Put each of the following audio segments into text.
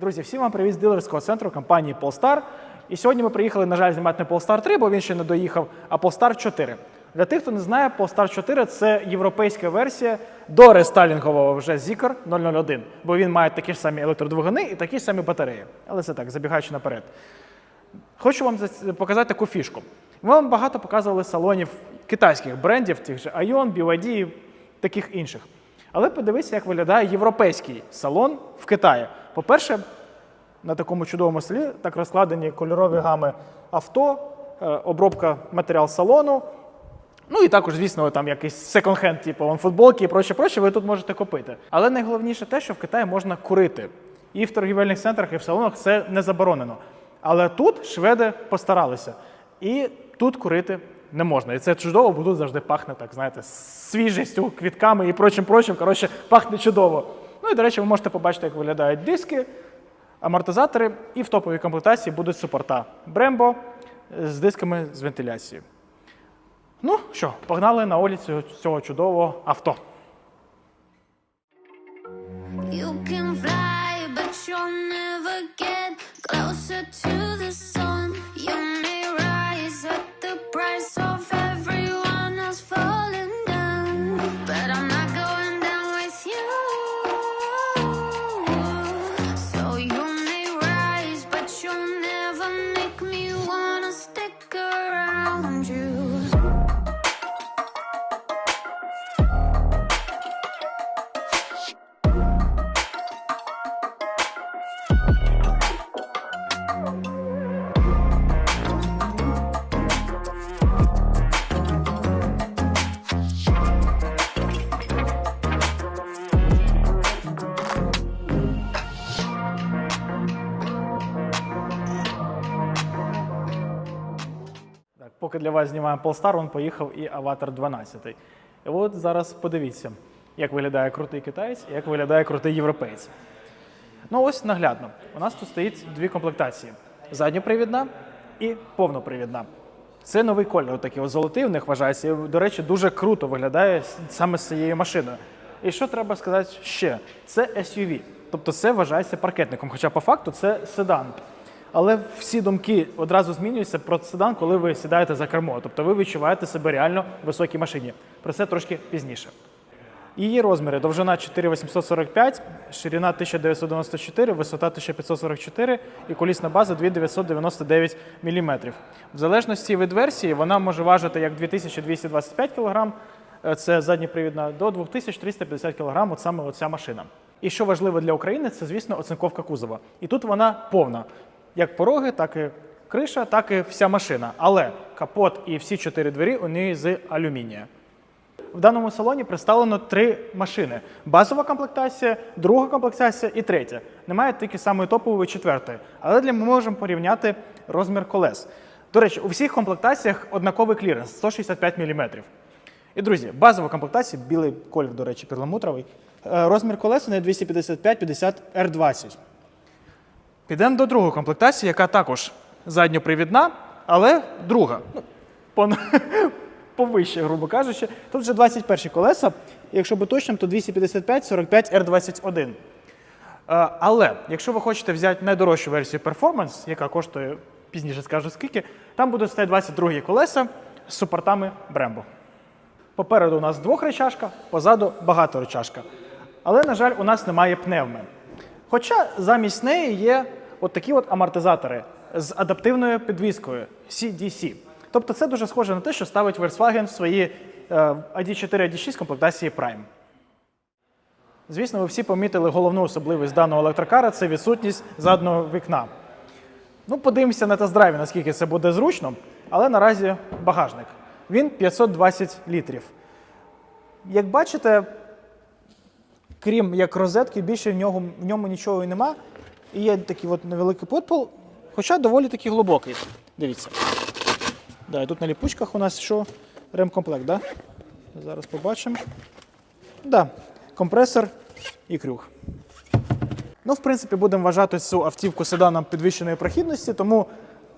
Друзі, всім вам привіт з дилерського центру компанії Polestar. І сьогодні ми приїхали, на жаль, знімати не Polestar 3, бо він ще не доїхав, а Polestar 4. Для тих, хто не знає, Polestar 4 це європейська версія до рестайлінгового вже Zikr 001, бо він має такі ж самі електродвигуни і такі ж самі батареї. Але це так, забігаючи наперед. Хочу вам показати таку фішку. Ми вам багато показували салонів китайських брендів, тих же Ion, BYD і таких інших. Але подивіться, як виглядає європейський салон в Китаї. По-перше, на такому чудовому селі так розкладені кольорові гами авто, е, обробка матеріал салону. Ну і також, звісно, там якийсь секонд-хенд, типу футболки і проче, проче, ви тут можете купити. Але найголовніше те, що в Китаї можна курити. І в торгівельних центрах, і в салонах це не заборонено. Але тут шведи постаралися. І тут курити не можна. І це чудово, бо тут завжди пахне так, знаєте, свіжістю, квітками і прочим прочим. Коротше, пахне чудово. Ну і до речі, ви можете побачити, як виглядають диски, амортизатори, і в топовій комплектації будуть супорта Brembo з дисками з вентиляцією. Ну що, погнали на огляд цього, чудового авто. You can fly, but you'll never get closer to the sun. You Для вас знімаємо Polestar, він поїхав і Аватар 12. І от зараз подивіться, як виглядає крутий китаєць і як виглядає крутий європеєць. Ну ось наглядно. У нас тут стоїть дві комплектації: задньопривідна і повнопривідна. Це новий кольор, такий золотий в них вважається. І, до речі, дуже круто виглядає саме з цією машиною. І що треба сказати ще? Це SUV, тобто це вважається паркетником, хоча по факту це седан. Але всі думки одразу змінюються про седан, коли ви сідаєте за кермо. Тобто ви відчуваєте себе реально в високій машині. Про це трошки пізніше. Її розміри: довжина 4845, ширина 1994, висота 1544 і колісна база 2999 мм. В залежності від версії вона може важити як 2225 кг, е, це задньопривідна, до 2350 кг, от саме оця машина. І що важливо для України, це, звісно, оцинковка кузова. І тут вона повна. Як пороги, так і криша, так і вся машина. Але капот і всі чотири двері у неї з алюмінія. В даному салоні представлено три машини: базова комплектація, друга комплектація і третя. Немає тільки самої топової четвертої. Але для ми можемо порівняти розмір колес. До речі, у всіх комплектаціях однаковий кліренс 165 мм. І друзі, базова комплектація, білий колір, до речі, перламутровий. Е, Розмір колес у неї 255-50 R20. Підемо до другої комплектації, яка також задньопривідна, але друга. Ну, повище, грубо кажучи. Тут вже 21 колеса, якщо бути точним, то 255-45 R21. Е, Але якщо ви хочете взяти найдорожчу версію Performance, яка коштує пізніше скажу скільки, там будуть стояти 22 колеса з супортами Brembo. Попереду у нас двохречашка, позаду багаторечашка. Але, на жаль, у нас немає пневми. Хоча замість неї є от такі от амортизатори з адаптивною підвіскою CDC. Тобто це дуже схоже на те, що ставить Volkswagen в свої е, ID4 ID6 комплектації Prime. Звісно, ви всі помітили головну особливість даного електрокара це відсутність заднього вікна. Ну, подивимося на тест-драйві, наскільки це буде зручно, але наразі багажник. Він 520 літрів. Як бачите, крім як розетки, більше в ньому, в ньому нічого і нема. І є такий от невеликий подпол, хоча доволі таки глибокий. Дивіться. Да, і тут на ліпучках у нас що? Ремкомплект, да? Зараз побачимо. Да, компресор і крюк. Ну, в принципі, будемо вважати цю автівку седаном підвищеної прохідності, тому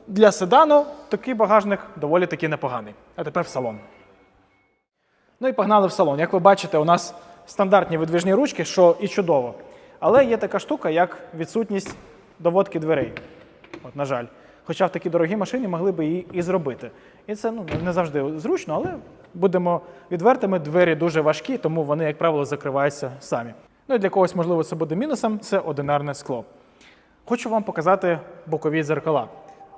для седану такий багажник доволі таки непоганий. А тепер в салон. Ну і погнали в салон. Як ви бачите, у нас стандартні видвижні ручки, що і чудово. Але є така штука, як відсутність доводки дверей. От, на жаль. Хоча в такій дорогій машині могли б її і зробити. І це ну, не завжди зручно, але будемо відвертими, двері дуже важкі, тому вони, як правило, закриваються самі. Ну і для когось, можливо, це буде мінусом, це одинарне скло. Хочу вам показати бокові дзеркала.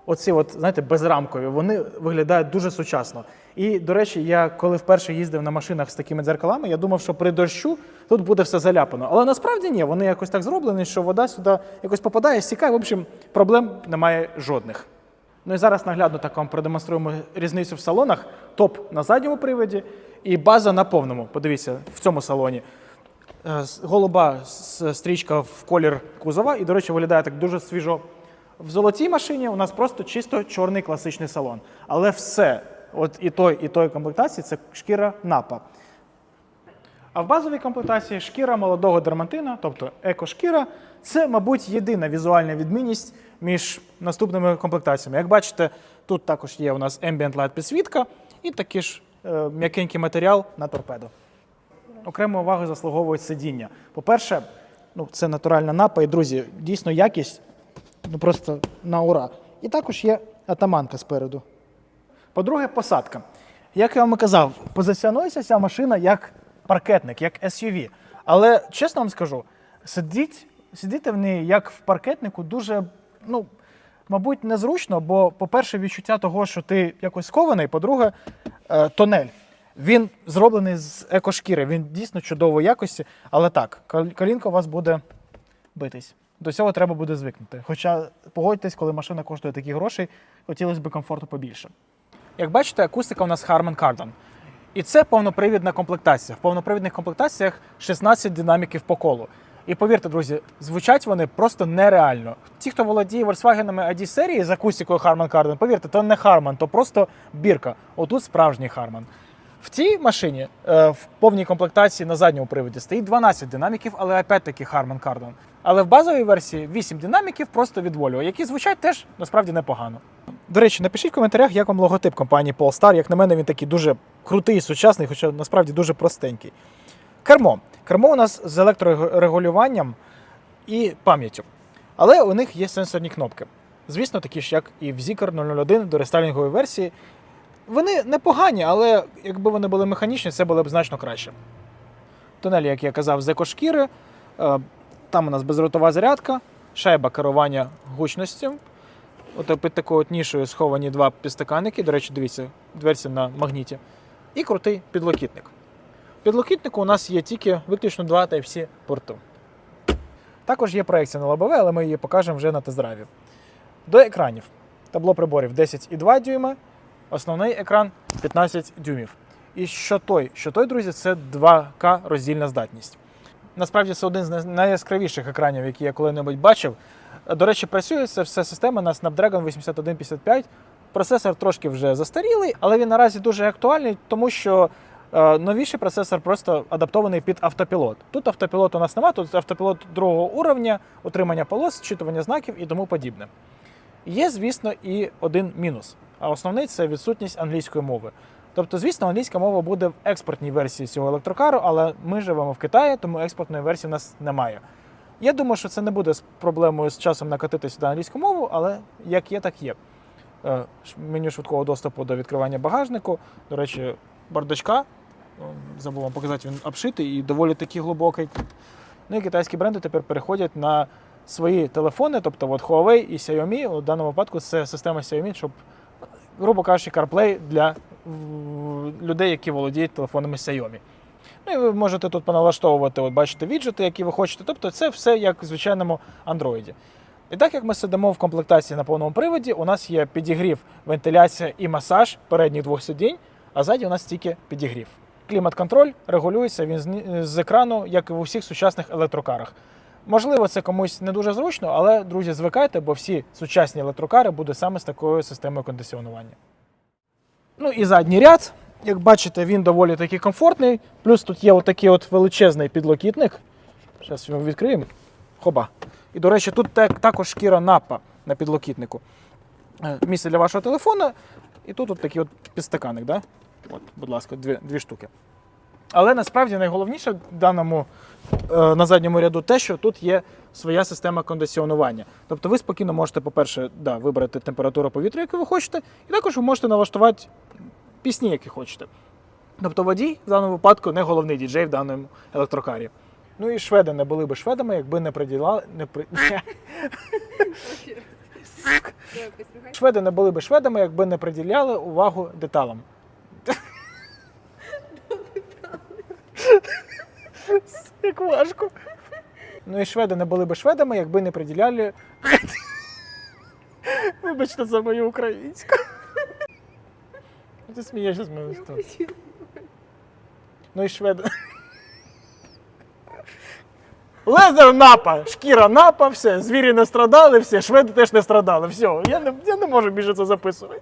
Оці, от, знаєте, безрамкові, вони виглядають дуже сучасно. І, до речі, я коли вперше їздив на машинах з такими дзеркалами, я думав, що при дощу тут буде все заляпано. Але насправді ні, вони якось так зроблені, що вода сюди якось попадає, стікає. В общем, проблем немає жодних. Ну і зараз наглядно так вам продемонструємо різницю в салонах. Топ на задньому приводі і база на повному. Подивіться, в цьому салоні. Е, Голуба стрічка в колір кузова, і, до речі, виглядає так дуже свіжо. В золотій машині у нас просто чисто чорний класичний салон. Але все, от і той, і той комплектації це шкіра напа. А в базовій комплектації шкіра молодого дермантина, тобто екошкіра, це, мабуть, єдина візуальна відмінність між наступними комплектаціями. Як бачите, тут також є у нас Ambient Light підсвітка і такий ж е, м'якенький матеріал на торпедо. Окрему увагу заслуговують сидіння. По-перше, ну, це натуральна напа, і друзі, дійсно якість ну, просто на ура. І також є атаманка спереду. По-друге, посадка. Як я вам і казав, позиціонується ця машина як паркетник, як SUV. Але чесно вам скажу, сидіть, сидіти в ній як в паркетнику дуже, ну, мабуть, незручно, бо, по-перше, відчуття того, що ти якось скований, по-друге, е, тонель. Він зроблений з екошкіри, він дійсно чудової якості, але так, кол- колінка у вас буде битись. До цього треба буде звикнути. Хоча погодьтесь, коли машина коштує такі гроші, хотілося б комфорту побільше. Як бачите, акустика у нас Harman Kardon. І це повнопривідна комплектація. В повнопривідних комплектаціях 16 динаміків по колу. І повірте, друзі, звучать вони просто нереально. Ті, хто володіє Volkswagen ID серії з акустикою Harman Kardon, повірте, то не Harman, то просто бірка. Отут справжній Harman. В цій машині е, в повній комплектації на задньому приводі стоїть 12 динаміків, але опять-таки Harman Kardon. Але в базовій версії 8 динаміків просто від Volvo, які звучать теж насправді непогано. До речі, напишіть в коментарях, як вам логотип компанії Polestar. Як на мене, він такий дуже крутий, сучасний, хоча насправді дуже простенький. Кермо. Кермо у нас з електрорегулюванням і пам'яттю. Але у них є сенсорні кнопки. Звісно, такі ж, як і в Zikr 001 до рестайлінгової версії. Вони непогані, але якби вони були механічні, це було б значно краще. Тунель, як я казав, з екошкіри. Е, Там у нас безротова зарядка, шайба керування гучністю. От під такою от нішою сховані два підстаканники. До речі, дивіться, дверці на магніті. І крутий підлокітник. В підлокітнику у нас є тільки виключно два Type-C порти. Також є проекція на лобове, але ми її покажемо вже на тест-драйві. До екранів. Табло приборів 10,2 дюйма, основний екран 15 дюймів. І що той, що той, друзі, це 2К роздільна здатність. Насправді це один з найяскравіших екранів, які я коли-небудь бачив. До речі, працює це все система на Snapdragon 8155. Процесор трошки вже застарілий, але він наразі дуже актуальний, тому що е, новіший процесор просто адаптований під автопілот. Тут автопілот у нас немає, тут автопілот другого уровня, утримання полос, зчитування знаків і тому подібне. Є, звісно, і один мінус. А основний це відсутність англійської мови. Тобто, звісно, англійська мова буде в експортній версії цього електрокару, але ми живемо в Китаї, тому експортної версії в нас немає. Я думаю, що це не буде з проблемою з часом накатити сюди англійську мову, але як є, так є. Е, Меню швидкого доступу до відкривання багажнику. До речі, бардачка. Забув вам показати, він обшитий і доволі такий глибокий. Ну і китайські бренди тепер переходять на свої телефони, тобто от Huawei і Xiaomi. У даному випадку це система Xiaomi, щоб, грубо кажучи, CarPlay для людей, які володіють телефонами Xiaomi. Ну і ви можете тут поналаштовувати, от бачите, віджити, які ви хочете. Тобто це все як в звичайному Android. І так як ми сидимо в комплектації на повному приводі, у нас є підігрів, вентиляція і масаж передніх двох сидінь, а ззаді у нас тільки підігрів. Клімат-контроль регулюється він з- екрану, як і в усіх сучасних електрокарах. Можливо, це комусь не дуже зручно, але друзі, звикайте, бо всі сучасні електрокари будуть саме з такою системою кондиціонування. Ну і задній ряд. Як бачите, він доволі таки комфортний. Плюс тут є отакий от величезний підлокітник. Зараз його відкриємо. Хоба. І, до речі, тут також шкіра напа на підлокітнику. Е, Місце для вашого телефона. І тут от такий от підстаканник, да? От, будь ласка, дві, дві штуки. Але насправді найголовніше в даному е, на задньому ряду те, що тут є своя система кондиціонування. Тобто ви спокійно можете, по-перше, да, вибрати температуру повітря, яку ви хочете, і також ви можете налаштувати пісні, які хочете. Тобто водій в даному випадку не головний діджей в даному електрокарі. Ну і шведи не були би шведами, якби не приділяли. Не при... Шведи не були би шведами, якби не приділяли увагу деталам. Як важко. Ну і шведи не були би шведами, якби не приділяли. Вибачте за мою українську. Ти смієшся з мене. Ну і шведи. Лезер напа, шкіра напа, все, звірі не страдали, все, шведи теж не страдали. Все, я не, я не можу більше це записувати.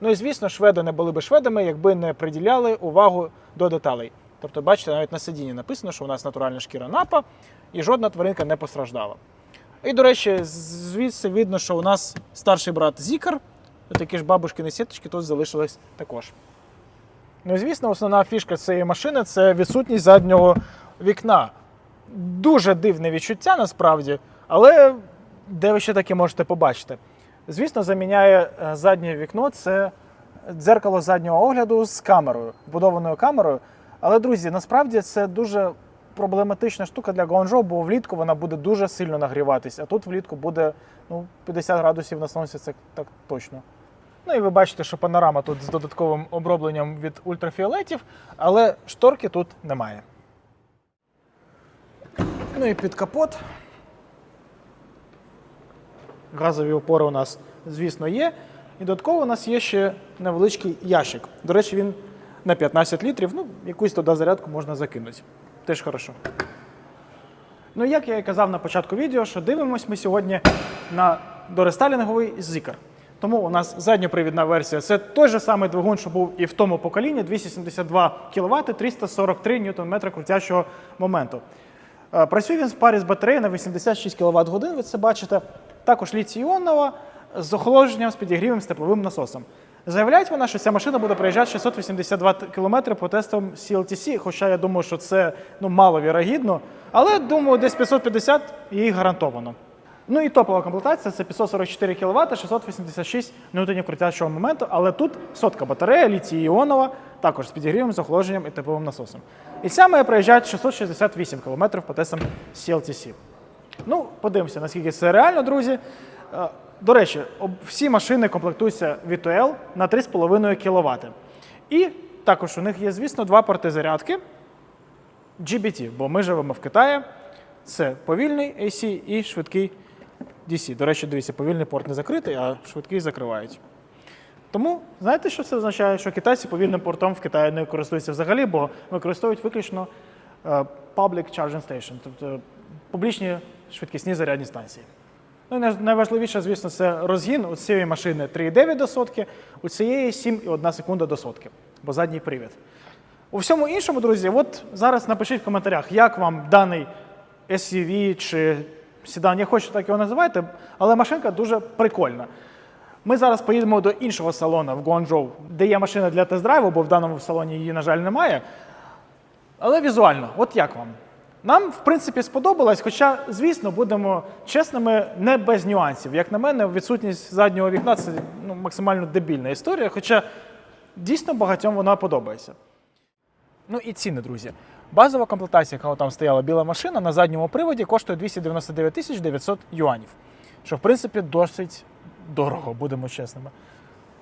Ну і звісно, шведи не були би шведами, якби не приділяли увагу до деталей. Тобто, бачите, навіть на сидінні написано, що у нас натуральна шкіра напа, і жодна тваринка не постраждала. І, до речі, звідси видно, що у нас старший брат Зікар, такі ж бабушкини сіточки тут залишились також. Ну і звісно, основна фішка цієї машини це відсутність заднього вікна. Дуже дивне відчуття насправді, але де ви ще таке можете побачити? Звісно, заміняє е, заднє вікно це дзеркало заднього огляду з камерою, вбудованою камерою. Але, друзі, насправді це дуже проблематична штука для Гуанчжоу, бо влітку вона буде дуже сильно нагріватися, а тут влітку буде ну, 50 градусів на сонці, це так точно. Ну і ви бачите, що панорама тут з додатковим обробленням від ультрафіолетів, але шторки тут немає. Ну і під капот. Газові опори у нас, звісно, є. І додатково у нас є ще невеличкий ящик. До речі, він на 15 літрів. Ну, якусь туди зарядку можна закинути. Теж хорошо. Ну, як я і казав на початку відео, що дивимось ми сьогодні на дорестайлінговий зікер. Тому у нас задньопривідна версія це той же самий двигун, що був і в тому поколінні 272 кВт, 343 Нм крутячого моменту. Е, Працює він в парі з батареєю на 86 кВт годин, ви це бачите. Також літій-іонова з охолодженням, з підігрівом, з тепловим насосом. Заявляють вона, що ця машина буде проїжджати 682 км по тестам CLTC, хоча я думаю, що це ну, маловірогідно. Але думаю, десь 550 їй гарантовано. Ну і топова комплектація це 544 кВт, 686 ньютонів крутячого моменту, але тут сотка батарея, літій-іонова, також з підігрівом, з охолодженням і тепловим насосом. І ця має проїжджати 668 км по тестам CLTC. Ну, подивимося, наскільки це реально, друзі. Е, До речі, всі машини комплектуються V2L на 3,5 кВт. І також у них є, звісно, два порти зарядки GBT, бо ми живемо в Китаї. Це повільний AC і швидкий DC. До речі, дивіться, повільний порт не закритий, а швидкий закривають. Тому знаєте, що це означає? Що китайці повільним портом в Китаї не користуються взагалі, бо використовують виключно е, public charging station, тобто публічні швидкісні зарядні станції. Ну і найважливіше, звісно, це розгін у цієї машини 3,9 до сотки, у цієї 7,1 секунда до сотки, бо задній привід. У всьому іншому, друзі, от зараз напишіть в коментарях, як вам даний SUV чи седан, я хочу так його називайте, але машинка дуже прикольна. Ми зараз поїдемо до іншого салону в Гуанчжоу, де є машина для тест-драйву, бо в даному салоні її, на жаль, немає. Але візуально, от як вам? Нам, в принципі, сподобалось, хоча, звісно, будемо чесними, не без нюансів. Як на мене, відсутність заднього вікна це ну, максимально дебільна історія, хоча дійсно багатьом вона подобається. Ну і ціни, друзі. Базова комплектація, яка там стояла біла машина на задньому приводі, коштує 299 тисяч 900 юанів. Що, в принципі, досить дорого, будемо чесними.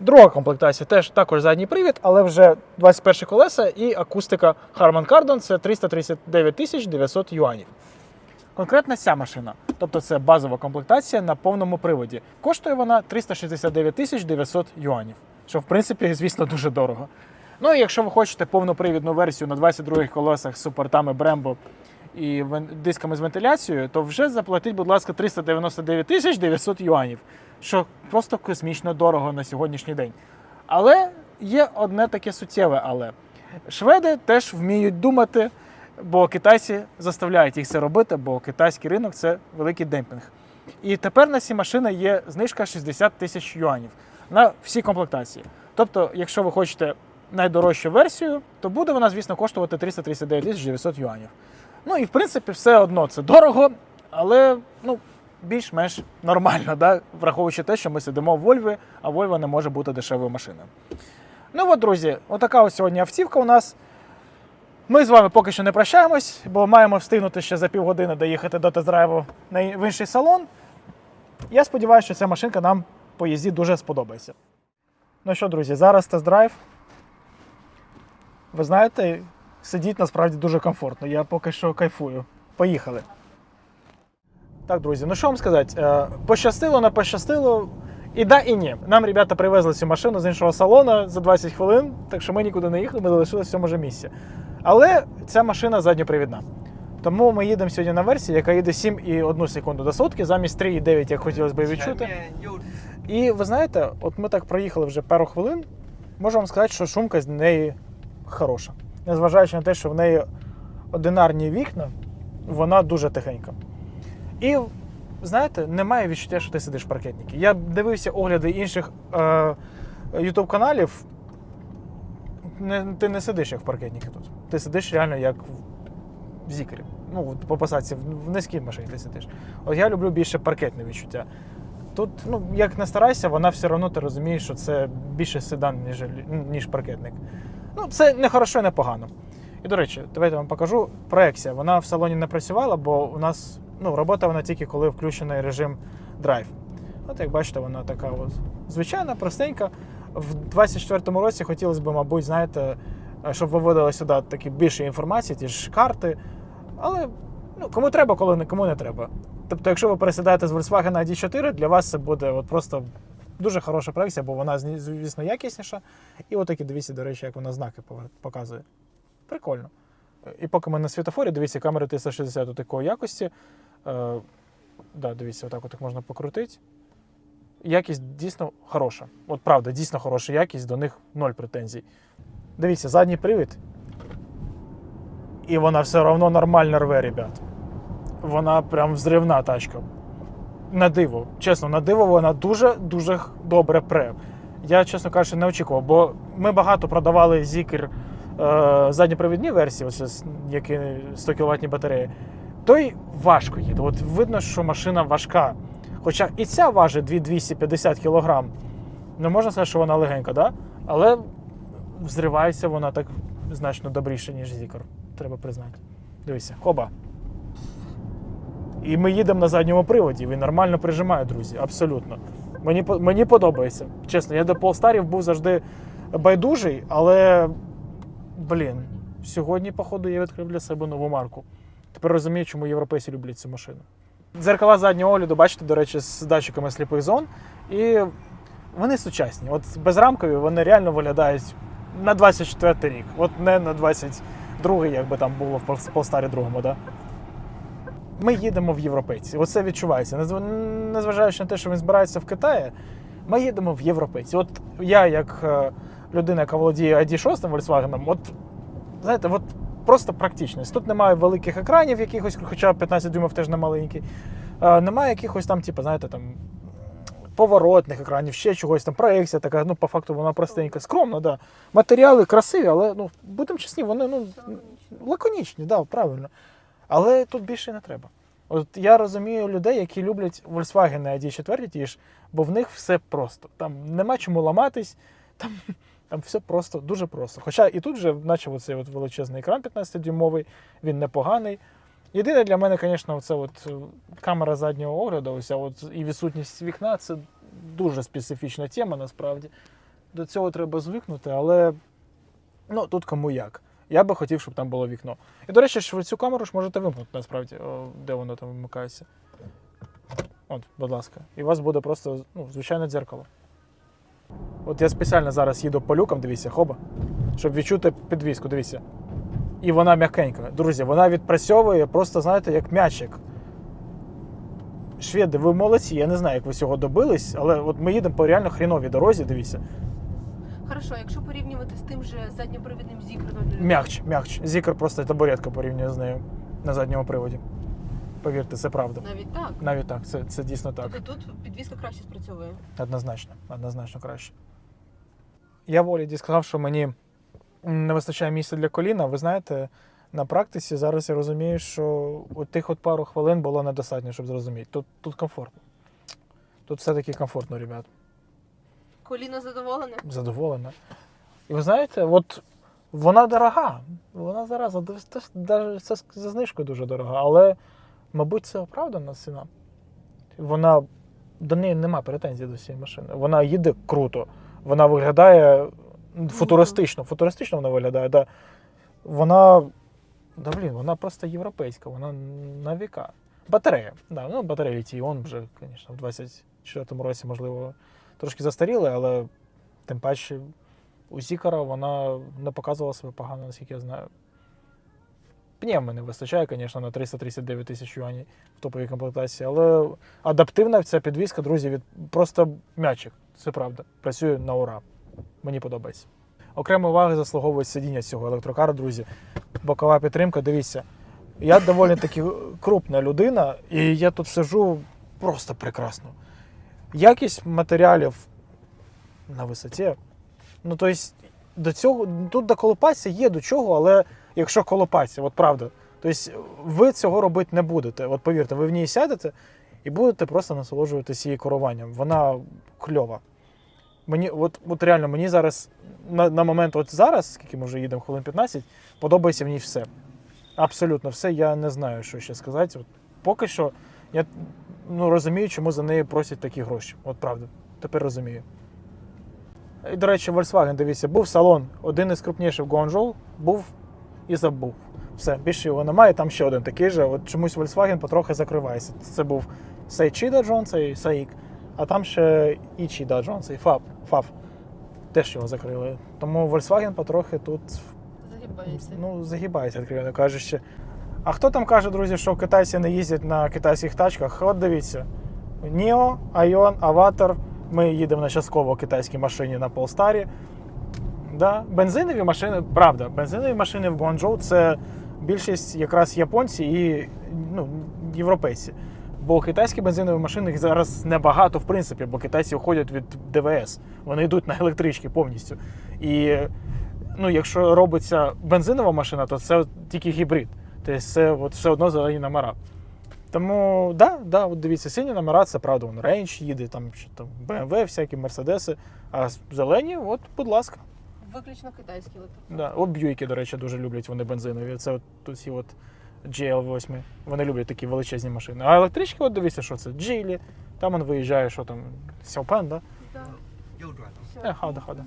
Друга комплектація теж також задній привід, але вже 21 колеса і акустика Harman Kardon це 339 900 юанів. Конкретно ця машина, тобто це базова комплектація на повному приводі. Коштує вона 369 900 юанів, що в принципі, звісно, дуже дорого. Ну і якщо ви хочете повнопривідну версію на 22 колесах з супортами Brembo і дисками з вентиляцією, то вже заплатіть, будь ласка, 399 тисяч 900 юанів, що просто космічно дорого на сьогоднішній день. Але є одне таке суттєве але. Шведи теж вміють думати, бо китайці заставляють їх це робити, бо китайський ринок це великий демпінг. І тепер на ці машини є знижка 60 тисяч юанів на всі комплектації. Тобто, якщо ви хочете найдорожчу версію, то буде вона, звісно, коштувати 339 тисяч 900 юанів. Ну і в принципі, все одно це дорого, але ну, більш-менш нормально, да? враховуючи те, що ми сидимо в Вольві, а Вольва не може бути дешевою машиною. Ну от, друзі, отака ось сьогодні автівка у нас. Ми з вами поки що не прощаємось, бо маємо встигнути ще за півгодини доїхати до тест-драйву в інший салон. Я сподіваюся, що ця машинка нам по їзді дуже сподобається. Ну що, друзі, зараз тест-драйв. Ви знаєте, сидіть насправді дуже комфортно. Я поки що кайфую. Поїхали. Так, друзі, ну що вам сказати? Е, Пощастило, не пощастило. І да, і ні. Нам ребята привезли цю машину з іншого салону за 20 хвилин, так що ми нікуди не їхали, ми залишилися в цьому ж місці. Але ця машина задньопривідна. Тому ми їдемо сьогодні на версії, яка їде 7,1 секунду до сотки, замість 3,9, як хотілося б відчути. І ви знаєте, от ми так проїхали вже пару хвилин. Можу вам сказати, що шумка з неї хороша. Незважаючи на те, що в неї одинарні вікна, вона дуже тихенька. І знаєте, немає відчуття, що ти сидиш в паркетнику. Я дивився огляди інших е, каналів. Не, ти не сидиш як в паркетнику тут. Ти сидиш реально як в зікері. Ну, по посадці, в, низькій машині ти сидиш. От я люблю більше паркетне відчуття. Тут, ну, як не старайся, вона все одно ти розумієш, що це більше седан, ніж, ніж паркетник. Ну, це не хорошо і не погано. І до речі, давайте вам покажу. Проекція. Вона в салоні не працювала, бо у нас ну, робота вона тільки коли включений режим драйв. От як бачите, вона така от звичайна, простенька. В 24-му році хотілося б, мабуть, знаєте, щоб виводили сюди такі більше інформації, ті ж карти. Але ну, кому треба, коли не кому не треба. Тобто, якщо ви пересідаєте з Volkswagen на ID4, для вас це буде от просто дуже хороша проекція, бо вона, звісно, якісніша. І отакі, дивіться, до речі, як вона знаки показує. Прикольно. І поки ми на світофорі, дивіться, камери 360 такої якості. Е, да, дивіться, отак от їх можна покрутити. Якість дійсно хороша. От правда, дійсно хороша якість, до них ноль претензій. Дивіться, задній привід. І вона все одно нормально рве, ребят. Вона прям взривна тачка. На диво. Чесно, на диво вона дуже-дуже добре пре. Я, чесно кажучи, не очікував, бо ми багато продавали зікер е, задньопривідні версії, з- які 100 кВт батареї. Той важко їде. От видно, що машина важка. Хоча і ця важить 2250 кг. Не можна сказати, що вона легенька, да? але взривається вона так значно добріше, ніж зікер. Треба признати. Дивіться, хоба. І ми їдемо на задньому приводі. Він нормально прижимає, друзі. Абсолютно. Мені, мені подобається. Чесно, я до Полстарів був завжди байдужий, але блін, сьогодні, походу, я відкрив для себе нову марку. Тепер розумію, чому європейці люблять цю машину. Дзеркала заднього огляду, бачите, до речі, з датчиками сліпих зон. І вони сучасні. От безрамкові вони реально виглядають на 24 рік. От не на 22-й, як би там було в Полстарі другому. Да? Ми їдемо в європейці. Оце відчувається. Незважаючи на те, що він збирається в Китаї, ми їдемо в європейці. От я, як е, людина, яка володіє ID6 Volkswagen, от знаєте, от просто практичність. Тут немає великих екранів, якихось, хоча 15 дюймів теж не маленький. Немає якихось там, типу, знаєте, там. Поворотних екранів, ще чогось там, проекція така, ну, по факту вона простенька, скромна, да. Матеріали красиві, але ну, будемо чесні, вони ну, лаконічні, да, правильно. Але тут більше не треба. От я розумію людей, які люблять Volkswagen ID4 ті ж, бо в них все просто. Там нема чому ламатись, там, там все просто, дуже просто. Хоча і тут вже, наче оцей от величезний екран 15-дюймовий, він непоганий. Єдине для мене, звісно, це от е, камера заднього огляду, ось, от, і відсутність вікна це дуже специфічна тема насправді. До цього треба звикнути, але ну, тут кому як. Я би хотів, щоб там було вікно. І, до речі, ж цю камеру ж можете вимкнути насправді, о, де воно там вимикається. От, будь ласка. І у вас буде просто ну, звичайне дзеркало. От я спеціально зараз їду по люкам, дивіться, хоба, щоб відчути підвіску, дивіться. І вона м'якенька. Друзі, вона відпрацьовує просто, знаєте, як м'ячик. Шведи, ви молодці, я не знаю, як ви цього добились, але от ми їдемо по реально хріновій дорозі, дивіться. Хорошо, якщо порівнювати з тим же задньопривідним зікром. М'якч, м'якч. Зікр просто табуретка порівнює з нею на задньому приводі. Повірте, це правда. Навіть так. Навіть так, це, це дійсно так. Тобто тут підвізка краще спрацьовує. Однозначно, однозначно краще. Я воліді сказав, що мені не вистачає місця для коліна. Ви знаєте, на практиці зараз я розумію, що от тих от пару хвилин було недостатньо, щоб зрозуміти. Тут, тут комфортно. Тут все-таки комфортно, ребят. Коліно задоволене? Задоволена. І ви знаєте, от вона дорога. Вона зараз навіть це за знижкою дуже дорога, але, мабуть, це оправдана ціна. Вона до неї нема претензій до цієї машини. Вона їде круто. Вона виглядає футуристично. Футуристично вона виглядає. Да. Вона. Да, блін, вона просто європейська, вона на віка. Батарея. Да, ну, батарея літій-іон вже, звісно, в 24-му році, можливо, трошки застаріли, але тим паче у Зікара вона не показувала себе погано, наскільки я знаю. Пневми не вистачає, звісно, на 339 тисяч юанів в топовій комплектації, але адаптивна ця підвізка, друзі, від просто м'ячик. Це правда. Працює на ура. Мені подобається. Окремо уваги заслуговує сидіння цього електрокара, друзі. Бокова підтримка. Дивіться, я доволі таки крупна людина, і я тут сижу просто прекрасно. Якість матеріалів на висоті. Ну, тобто, до цього, тут до колопації є до чого, але якщо колопація, от правда, тобто ви цього робити не будете. От повірте, ви в ній сядете і будете просто насолоджуватися її керуванням. Вона кльова. Мені, от, от реально, мені зараз, на, на момент от зараз, скільки ми вже їдемо, хвилин 15, подобається в ній все. Абсолютно все. Я не знаю, що ще сказати. От, поки що я ну, розумію, чому за неї просять такі гроші. От правда. Тепер розумію. І, до речі, Volkswagen, дивіться, був салон, один із крупніших Guangzhou, був і забув. Все, більше його немає, там ще один такий же. От чомусь Volkswagen потрохи закривається. Це був Сейчі Даджон, цей Саїк, а там ще Ічі Даджон, цей Фаб, Фав. Теж його закрили. Тому Volkswagen потрохи тут Загибається. ну, загибається, відкровенно кажучи. А хто там каже, друзі, що китайці не їздять на китайських тачках? От дивіться. Ніо, Айон, Аватар. Ми їдемо на частково китайській машині на Полстарі. Да. Бензинові машини, правда, бензинові машини в Гуанчжоу це більшість якраз японці і ну, європейці. Бо китайські бензинові машини їх зараз небагато, в принципі, бо китайці уходять від ДВС. Вони йдуть на електрички повністю. І ну, якщо робиться бензинова машина, то це тільки гібрид. Тобто це от все одно зелені номера. Тому, да, да, от дивіться, сині номера, це правда, вон Range їде, там, там BMW, всякі Мерседеси. А зелені, от, будь ласка. Виключно китайські електро. Да. От б'юйки, до речі, дуже люблять вони бензинові. Це от тут ці от GL8. Вони люблять такі величезні машини. А електрички, от дивіться, що це Geely, там він виїжджає, що там, Сяопен, да? Е, хада, хада.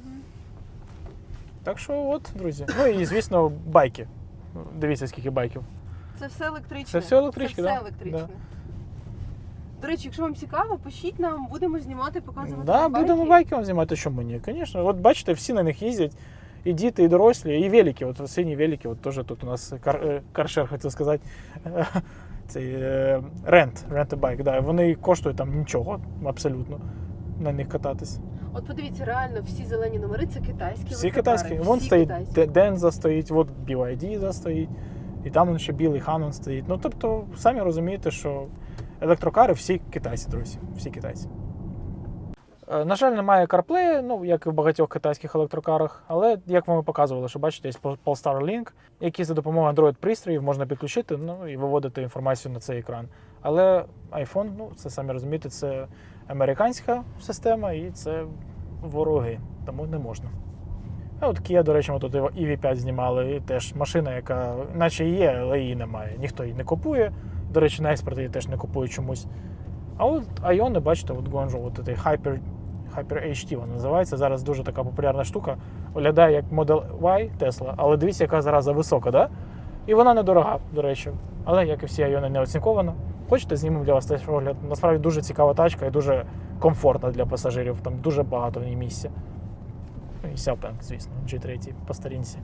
Так що от, друзі. Ну і звісно, байки. Дивіться, скільки байків. Це все електричне. Це все електрички, Це все да? електричне. Да. До речі, якщо вам цікаво, пишіть нам, будемо знімати, показувати. Да, будемо байки вам знімати, чому ні? Звісно. От бачите, всі на них їздять. І діти, і дорослі, і велики. От сині велики, от теж тут у нас кар, е, каршер, хотів сказати. Цей рент, рент байк. Да. Вони коштують там нічого, абсолютно. На них кататись. От подивіться, реально всі зелені номери це китайські. Всі китайські. Вон Всі стоїть китайські. Денза стоїть, от BYD стоїть, і там ще білий Ханон стоїть. Ну тобто, самі розумієте, що електрокари всі китайці, друзі. Всі китайці. Е, На жаль, немає CarPlay, ну як і в багатьох китайських електрокарах, але як вам показували, що бачите, є Polestar Link, який за допомогою Android пристроїв можна підключити ну, і виводити інформацію на цей екран. Але iPhone, ну це самі розумієте, це американська система і це вороги, тому не можна. А от Kia, до речі, ми тут і V5 знімали, і теж машина, яка наче є, але її немає. Ніхто її не купує. До речі, на експорт її теж не купують чомусь. А от Айони, бачите, от Guangzhou, от цей Hyper, Hyper HT вона називається. Зараз дуже така популярна штука. Виглядає як Model Y Tesla, але дивіться, яка зараза висока, да? І вона недорога, до речі. Але як і всі Айони не оцінкована. Хочете, знімемо для вас теж огляд. Насправді дуже цікава тачка і дуже комфортна для пасажирів. Там дуже багато в ній місця. І Сяопен, звісно, G3 по старінці.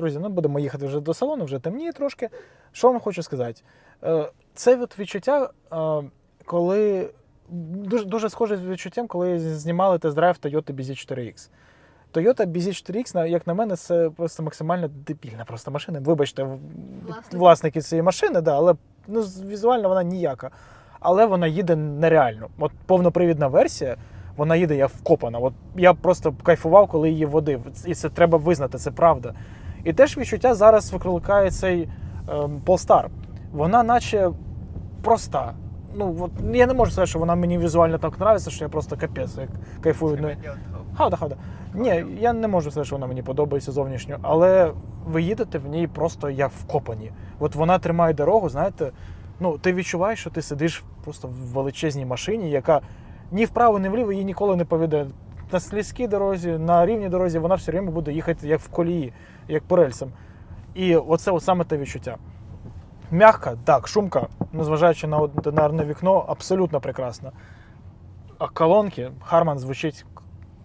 Друзі, ну будемо їхати вже до салону, вже темніє трошки. Що вам хочу сказати? Е, Це от відчуття, е, коли дуже, дуже схоже з відчуттям, коли знімали тест-драйв Toyota BZ4X. Toyota BZ4X, як на мене, це просто максимально дебільна просто машина. Вибачте, Власники. власники цієї машини, да, але ну, візуально вона ніяка. Але вона їде нереально. От повнопривідна версія, вона їде як вкопана. От я просто кайфував, коли її водив. І це треба визнати, це правда. І теж відчуття зараз викликає цей ем, Polestar. Вона наче проста. Ну, от, я не можу сказати, що вона мені візуально так подобається, що я просто капець, як кайфую. Ну, Хада, хада. Ні, я не можу сказати, що вона мені подобається зовнішньо, але ви їдете в ній просто як вкопані. От вона тримає дорогу, знаєте, ну ти відчуваєш, що ти сидиш просто в величезній машині, яка ні вправо, ні вліво її ніколи не поведе. На слізькій дорозі, на рівній дорозі вона все время буде їхати як в колії, як по рельсам. І оце от саме те відчуття. Мягка, так, шумка, незважаючи на одинарне вікно, абсолютно прекрасна. А колонки Харман звучить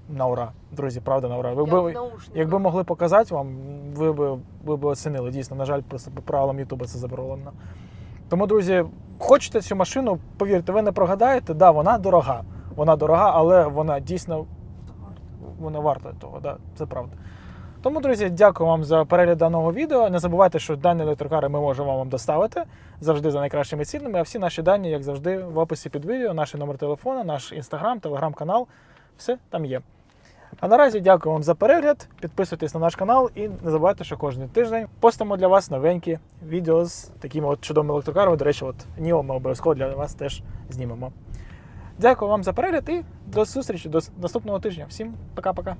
на ура. Друзі, правда, на ура. Ви би, якби могли показати вам, ви б, ви б оцінили. Дійсно, на жаль, просто по правилам Ютуба це заборонено. Тому, друзі, хочете цю машину, повірте, ви не прогадаєте. Да, вона дорога. Вона дорога, але вона дійсно вона варта того, да, це правда. Тому, друзі, дякую вам за перегляд даного відео. Не забувайте, що дані електрокари ми можемо вам доставити завжди за найкращими цінами. А всі наші дані, як завжди, в описі під відео, наш номер телефону, наш інстаграм, телеграм-канал. Все там є. А наразі дякую вам за перегляд. Підписуйтесь на наш канал і не забувайте, що кожен тиждень постимо для вас новенькі відео з такими от чудовими електрокарами. До речі, от Ніо ми обов'язково для вас теж знімемо. Дякую вам за перегляд і до зустрічі до наступного тижня. Всім пока-пока.